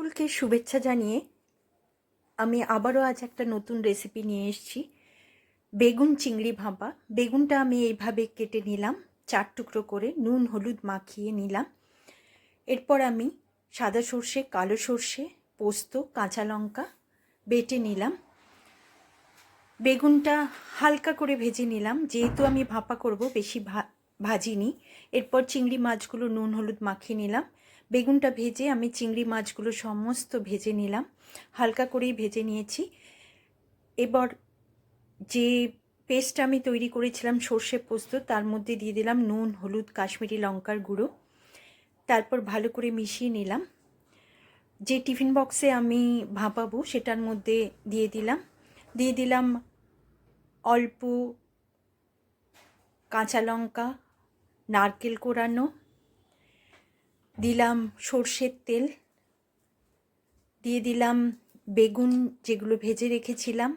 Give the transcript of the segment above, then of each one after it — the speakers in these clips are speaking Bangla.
সকলকে শুভেচ্ছা জানিয়ে আমি আবারও আজ একটা নতুন রেসিপি নিয়ে এসেছি। বেগুন চিংড়ি ভাপা। বেগুনটা আমি এইভাবে কেটে নিলাম, চার টুকরো করে নুন, হলুদ মাখিয়ে নিলাম। এরপর আমি সাদা সর্ষে, কালো সর্ষে, পোস্ত, কাঁচা লঙ্কা বেটে নিলাম। বেগুনটা হালকা করে ভেজে নিলাম। যেহেতু আমি ভাপা করব, বেশি ভাজিনি। এরপর চিংড়ি মাছগুলো নুন, হলুদ মাখিয়ে নিলাম। বেগুনটা ভেজে আমি চিংড়ি মাছগুলো সমস্ত ভেজে নিলাম। হালকা করেই ভেজে নিয়েছি। এবার যে পেস্ট আমি তৈরি করেছিলাম সর্ষে পোস্ত, তার মধ্যে দিয়ে দিলাম নুন, হলুদ, কাশ্মীরি লঙ্কার গুঁড়ো। তারপর ভালো করে মিশিয়ে নিলাম। যে টিফিন বক্সে আমি ভাপাবো সেটার মধ্যে দিয়ে দিলাম। দিয়ে দিলাম অল্প কাঁচা লঙ্কা, নারকেল কোরানো দিলাম সর্ষের তেল। দিয়ে দিলাম বেগুন যেগুলো ভেজে রেখেছিলাম।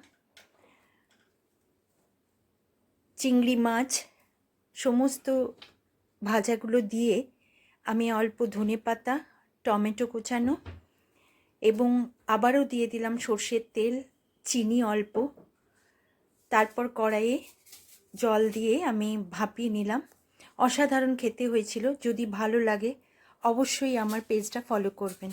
চিংড়ি মাছ, সমস্ত ভাজাগুলো দিয়ে আমি অল্প ধনে পাতা, টমেটো কোচানো এবং আবারও দিয়ে দিলাম সর্ষের তেল, চিনি অল্প। তারপর কড়াইয়ে জল দিয়ে আমি ভাপিয়ে নিলাম। অসাধারণ খেতে হয়েছিল। যদি ভালো লাগে অবশ্যই আমার পেজটা ফলো করবেন।